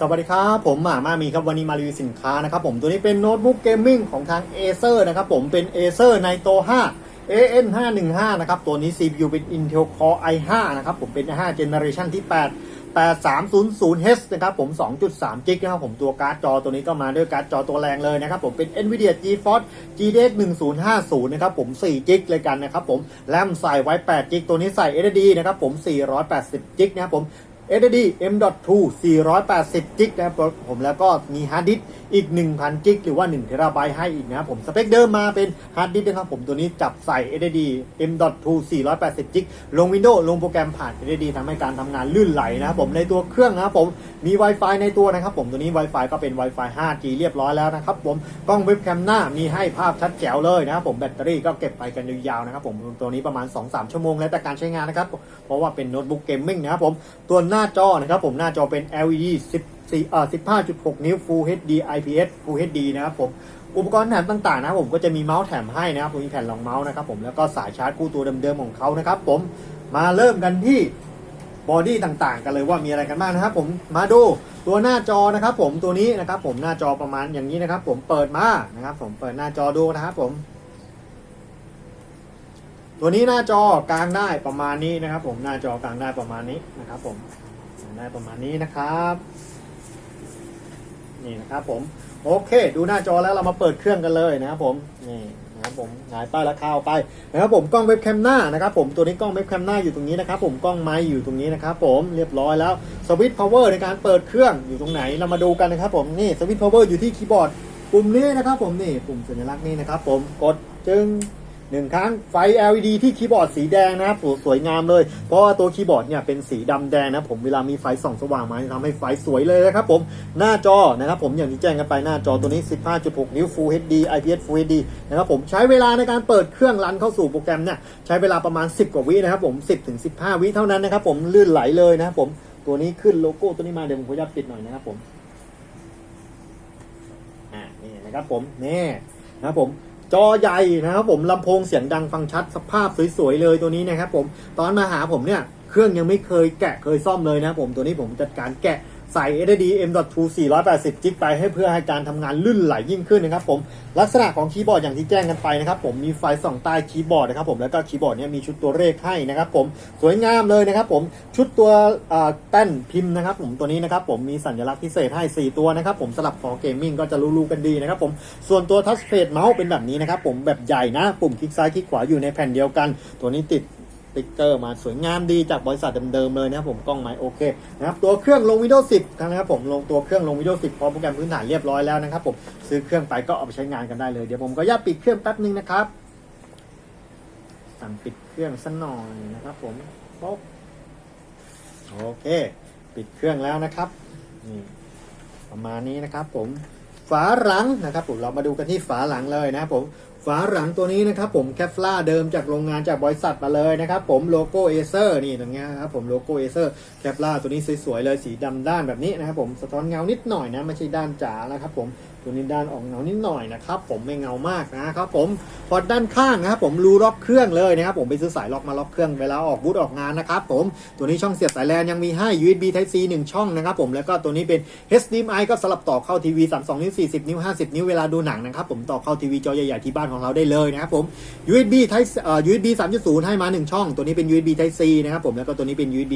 สวัสดีครับ ผมหมามามีครับวันนี้มารีวิวสินค้านะครับผมตัวนี้เป็นโน้ตบุ๊กเกมมิ่งของทาง Acer นะครับผมเป็น Acer Nitro 5 AN 515นะครับตัวนี้ CPU เป็น Intel Core i5 นะครับผมเป็น5 Generation ที่ 8 8300H นะครับผม 2.3 g ิกนะครับผมตัวการ์ดจอตัวนี้ก็มาด้วยการ์ดจอตัวแรงเลยนะครับผมเป็น Nvidia GeForce GTX 1050 นะครับผม4 g ิกเลยกันนะครับผมแรมใส่ไว้8 g ิกตัวนี้ใส่ SSD นะครับผม480 g ิกนะครับผม SSD M.2 480จิกนะครับผมแล้วก็มีฮาร์ดดิสก์อีก 1,000จิกหรือว่า1เทราไบต์ให้อีกนะครับผมสเปคเดิมมาเป็นฮาร์ดดิสนะครับผมตัวนี้จับใส่ SSD M.2 480จิกลง Windows ลงโปรแกรมผ่าน SSD ทำให้การทำงานลื่นไหลนะครับผมในตัวเครื่องนะครับผมมี Wi-Fi ในตัวนะครับผมตัวนี้ Wi-Fi ก็เป็น Wi-Fi 5G เรียบร้อยแล้วนะครับผมกล้องเว็บแคมหน้ามีให้ภาพชัดแจ๋วเลยนะครับผมแบตเตอรี่ก็เก็บไปกันยาวๆนะครับผมตัวนี้ประมาณ 2-3 ชั่วโมงแล้วแต่การใช้งานนะครับเพราะว่าเป็นโน้ตบุ๊กเกมมิ่งนะครับผมตัวหน้าจอนะครับผมหน้าจอเป็น LED 14เอ่อ15.6 นิ้ว Full HD IPS Full HD นะครับผมอุปกรณ์แถมต่างๆนะผมก็จะมีเมาส์แถมให้นะครับผมมีแผ่นรองเมาส์นะครับผมแล้วก็สายชาร์จคู่ตัวเดิมๆของเขานะครับผมมาเริ่มกันที่บอดี้ต่างๆ กันเลยว่ามีอะไรกันบ้างนะครับผมมาดูตัวหน้าจอนะครับผมตัวนี้นะครับผมหน้าจอประมาณอย่างนี้นะครับผมเปิดมานะครับผมเปิดหน้าจอดูนะครับผม ตัวนี้หน้าจอกลางได้ประมาณนี้นะครับ ผมหน้าจอกลางได้ประมาณนี้นะครับ ผมได้ประมาณนี้นะครับ นี่นะครับผมโอเค ดูหน้าจอแล้วเรามาเปิดเครื่องกันเลยนะครับผมนี่นะครับผมหายป้ายราคาออกไปนะครับผมกล้องเว็บแคมหน้านะครับผมตัวนี้กล้องเว็บแคมหน้าอยู่ตรงนี้นะครับผมกล้องไม้อยู่ตรงนี้นะครับผมเรียบร้อยแล้วสวิตช์พาวเวอร์ในการเปิดเครื่องอยู่ตรงไหนเรามาดูกันนะครับผมนี่สวิตช์พาวเวอร์อยู่ที่คีย์บอร์ดปุ่มนี้นะครับผมนี่ปุ่มสัญลักษณ์นี้นะครับผมกดจึง หนึ่งครั้งไฟ LED ที่คีย์บอร์ดสีแดงนะครับสวยสวยงามเลย เพราะว่าตัวคีย์บอร์ดเนี่ยเป็นสีดำแดงนะผมเวลามีไฟส่องสว่างมาทำให้ไฟสวยเลยนะครับผมหน้าจอนะครับผมอย่างที่แจ้งกันไปหน้าจอตัวนี้ 15.6 นิ้ว Full HD IPS Full HD นะครับผมใช้เวลาในการเปิดเครื่องรันเข้าสู่โปรแกรมเนี่ยใช้เวลาประมาณ 10 กว่าวินะครับผม 10ถึง15 วิเท่านั้นนะครับผมลื่นไหลเลยนะครับผมตัวนี้ขึ้นโลโก้ตัวนี้มาเดี๋ยวผมขออนุญาตปิดหน่อยนะครับผมอ่านี่นะครับผมนี่นะครับผม จอใหญ่นะครับผมลำโพงเสียงดังฟังชัดสภาพสวยๆเลยตัวนี้นะครับผมตอนมาหาผมเนี่ย เครื่องยังไม่เคยแกะเคยซ่อมเลยนะครับผมตัวนี้ผมจัดการแกะ ใส่ SSD M.2 480 จิกไปให้เพื่อให้การทำงานลื่นไหลยิ่งขึ้นนะครับผมลักษณะของคีย์บอร์ดอย่างที่แจ้งกันไปนะครับผมมีไฟส่องใต้คีย์บอร์ดนะครับผมแล้วก็คีย์บอร์ดเนี่ยมีชุดตัวเลขให้นะครับผมสวยงามเลยนะครับผมชุดตัวอ่าแป้นพิมพ์นะครับผมตัวนี้นะครับผมมีสัญลักษณ์พิเศษให้ 4 ตัวนะครับผมสลับฟอร์เกมมิ่งก็จะรู้ๆกันดีนะครับผมส่วนตัวทัชเพดเมาส์เป็นแบบนี้นะครับผมแบบใหญ่นะปุ่มคลิกซ้ายคลิกขวาอยู่ในแผ่นเดียวกัน ตัวนี้ติด ติ๊กเกอร์มาสวยงามดีจากบริษัทเดิมๆเลยนะครับผมกล้องไม้โอเคนะครับตัวเครื่องลง Windows 10นะครับผมลงตัวเครื่องลง Windows 10พร้อมโปรแกรมพื้นฐานเรียบร้อยแล้วนะครับผมซื้อเครื่องไปก็เอาไปใช้งานกันได้เลยเดี๋ยวผมก็ย่าปิดเครื่องแป๊บนึงนะครับสั่งปิดเครื่องสักหน่อยนะครับผมป๊บโอเค ปิดเครื่องแล้วนะครับนี่ประมาณนี้นะครับผมฝาหลังนะครับผมเรามาดูกันที่ฝาหลังเลยนะครับผม ฝาหลังตัวนี้นะครับผมแคฟลาเดิมจากโรงงานจากบริษัทมาเลยนะครับผมโลโก้เอเซอร์นี่ตรงเนี้ยครับผมโลโก้เอเซอร์แคฟลาตัวนี้สวยๆเลยสีดำด้านแบบนี้นะครับผมสะท้อนเงานิดหน่อยนะไม่ใช่ด้านจ๋าแล้วครับผม ตัวนี้ด้านออกเงานิดหน่อยนะครับผมไม่เงามากนะครับผมพอด้านข้างนะครับผมรูล็อกเครื่องเลยนะครับผมไปซื้อสายล็อกมาล็อกเครื่องเวลาออกบูธออกงานนะครับผมตัวนี้ช่องเสียบสายแลนยังมีให้ USB Type C 1 ช่องนะครับผมแล้วก็ตัวนี้เป็น HDMI ก็สลับต่อเข้าทีวี 32 นิ้ว 40 นิ้ว 50 นิ้วเวลาดูหนังนะครับผมต่อเข้าทีวีจอใหญ่ๆที่บ้านของเราได้เลยนะครับผม USB Type เอ่อ USB 3.0 ให้มา 1 ช่อง ตัวนี้เป็น USB Type C นะครับผมแล้วก็ตัวนี้เป็น USB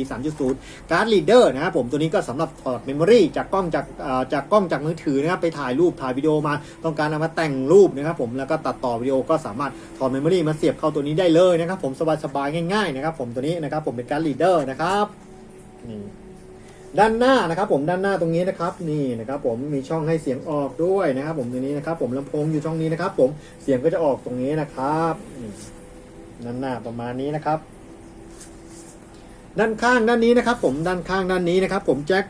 3.0 Card Reader นะครับผมตัวนี้ก็สำหรับถอดเมมโมรีจากกล้องจากเอ่อจากกล้องจากมือถือนะครับไปถ่ายรูปถ่ายวิดีโอมา ต้องการเอามาแต่งรูปนะครับผมแล้วก็ตัดต่อวิดีโอก็สามารถถอดเมมโมรี่มาเสียบเข้าตัวนี้ได้เลยนะครับผมสบายๆง่ายๆนะครับผมตัวนี้นะครับผมเป็นการ์ด Reader นะครับนี่ด้านหน้านะครับผมด้านหน้าตรงนี้นะครับนี่นะครับผมมีช่องให้เสียงออกด้วยนะครับ ผมตรงนี้นะครับ ผมลำโพงอยู่ช่องนี้นะครับ ผมเสียงก็จะออกตรงนี้นะครับนี่ด้านหน้าประมาณนี้นะครับ ด้านข้างด้านนี้นะครับ ผมด้านข้างด้านนี้นะครับ ผมแจ็ค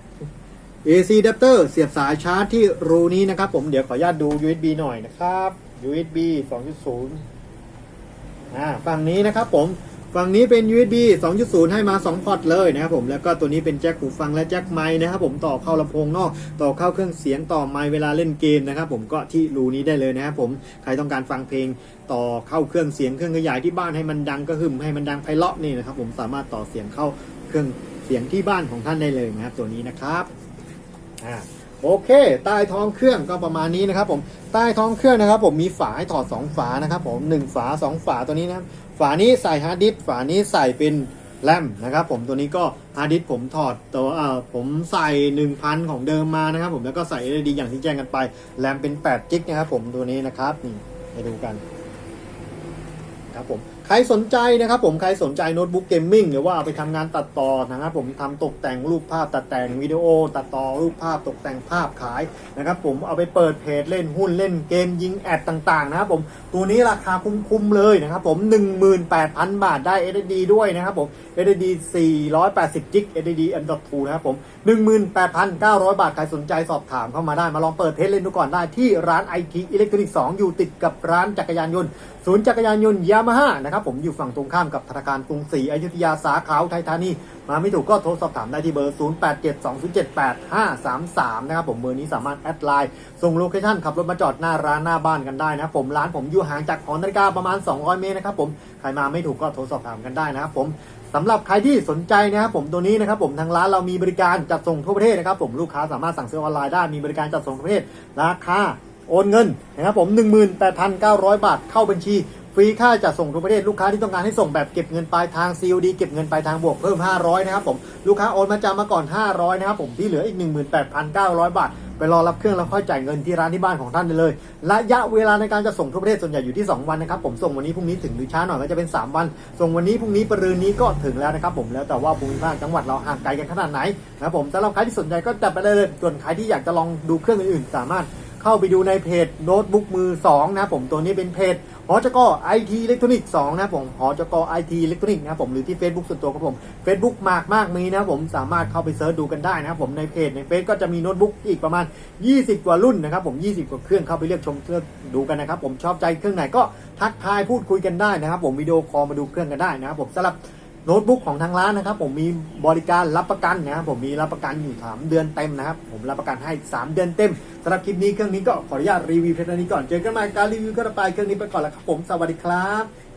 AC adapter เสียบสายชาร์จที่รูนี้นะครับผมเดี๋ยวขออนุญาตดู USB หน่อยนะครับ USB 2.0อ่าฝั่งนี้นะครับผมฝั่งนี้เป็น USB 2.0 ให้มา 2 พอร์ตเลยนะครับผม แล้วก็ตัวนี้เป็นแจ็คหูฟังและแจ็คไมค์นะครับผมต่อเข้าลำโพงนอก ต่อเข้าเครื่องเสียงต่อไมค์เวลาเล่นเกมนะครับผมก็ที่รูนี้ได้เลยนะครับผมใครต้องการฟังเพลงต่อเข้าเครื่องเสียงเครื่องขยายที่บ้านให้มันดังก็หึมให้มันดังไพเราะนี่นะครับผมสามารถต่อเสียงเข้าเครื่องเสียงที่บ้านของท่านได้เลยนะครับตัวนี้นะครับ อ่าโอเค ใต้ท้องเครื่องก็ประมาณนี้นะครับผมใต้ท้องเครื่องนะครับ ผมมีฝาให้ถอด 2 ฝานะครับผม1ฝา 2 ฝาตัวนี้นะฝานี้ใส่ฮาร์ดดิสก์ฝานี้ใส่เป็นแรมนะครับผมตัวนี้ก็ฮาร์ดดิสก์ผมถอดตัวเอ่อผมใส่ 1,000 ของเดิมมานะครับผมแล้วก็ใส่ LED อย่างที่แจ้งกันไปแรมเป็น8จิกนะครับผมตัวนี้นะครับนี่ให้ดูกัน ครับผมใครสนใจนะครับผมใครสนใจโน้ตบุ๊กเกมมิ่งหรือว่าเอาไปทำงานตัดต่อนะครับผมทำตกแต่งรูปภาพตัดแต่งวิดีโอ ตัดต่อรูปภาพตกแต่งภาพขายนะครับผมเอาไปเปิดเพจเล่นหุ้นเล่นเกมยิงแอดต่างๆนะครับผมตัวนี้ราคาคุ้มๆเลยนะครับผม 18,000 บาทได้ SSD ด้วยนะครับผม SSD 480 g b SSD M.2 นะครับผม 18,900 บาทใครสนใจสอบถามเข้ามาได้มาลองเปิดเทสเล่นดูก่อนได้ที่ร้าน IT Electronic 2อยู่ติดกับร้านจักรยานยนต์ศูนย์จักรยานยนต์ยามามาฮ่านะครับผมอยู่ฝั่งตรงข้ามกับธนาคารกรุงศรีอยุธยาสาขาอุทัยธานีมาไม่ถูกก็โทรสอบถามได้ที่เบอร์ 0872078533 นะครับผมเบอร์นี้สามารถแอดไลน์ส่งโลเคชั่นขับรถมาจอดหน้าร้านหน้าบ้านกันได้นะครับผมร้านผมอยู่ห่างจากหอนาฬิกาประมาณ 200 เมตรนะครับผมใครมาไม่ถูกก็โทรสอบถามกันได้นะครับผมสำหรับใครที่สนใจนะครับผมตัวนี้นะครับผมทางร้านเรามีบริการจัดส่งทั่วประเทศนะครับผมลูกค้าสามารถสั่งซื้อออนไลน์ได้มีบริการจัดส่งทั่วประเทศราคาโอนเงินนะครับผม 18,900 บาทเข้าบัญชี รีค่าจัดส่งทั่วประเทศลูกค้าที่ต้องการให้ส่งแบบเก็บเงินปลายทาง COD เก็บเงินปลายทางบวกเพิ่ม 500 นะครับผมลูกค้าโอนมาจำมาก่อน 500 นะครับผมที่เหลืออีก 18,900บาทไปรอรับเครื่องแล้วค่อยจ่ายเงินที่ร้านที่บ้านของท่านได้เลย ระยะเวลาในการจะส่งทั่วประเทศส่วนใหญ่อยู่ที่ 2 วันนะครับผมส่งวันนี้พรุ่งนี้ถึงหรือช้าหน่อยก็จะเป็น 3 วัน ส่งวันนี้พรุ่งนี้ปรืนนี้ก็ถึงแล้วนะครับผมแล้วแต่ว่าภูมิภาคจังหวัดเราห่างไกลกันขนาดไหนนะครับผมสำหรับใครที่สนใจก็จัดไปได้เลยส่วนใครที่อยากจะลองดูเครื่องอื่นๆ สามารถ เข้าไปดูในเพจโน้ตบุ๊กมือ2นะผมตัวนี้เป็นเพจหอจกไอทีอิเล็กทรอนิกส์2นะผมหอจกไอทีอิเล็กทรอนิกส์นะผมหรือที่ Facebook ส่วนตัวของผม Facebook มากมากมีนะผมสามารถเข้าไปเซิร์ชดูกันได้นะผมในเพจในเฟซก็จะมีโน้ตบุ๊กอีกประมาณ 20 กว่ารุ่นนะครับผม 20 กว่าเครื่องเข้าไปเลือกชมเลือกดูกันนะครับผมชอบใจเครื่องไหนก็ทักทายพูดคุยกันได้นะครับผมวิดีโอคอลมาดูเครื่องกันได้นะครับผมสำหรับ โน้ตบุ๊กของทางร้านนะครับ ผมมีบริการรับประกันนะครับผมมีรับประกันอยู่ 3 เดือนเต็มนะครับ ผมรับประกันให้ 3 เดือนเต็มสำหรับคลิปนี้เครื่องนี้ก็ขออนุญาตรีวิวเพียงเท่านี้ก่อนเจอกันใหม่การรีวิวก็ไปเครื่องนี้ไปก่อนแล้วครับผมสวัสดีครับ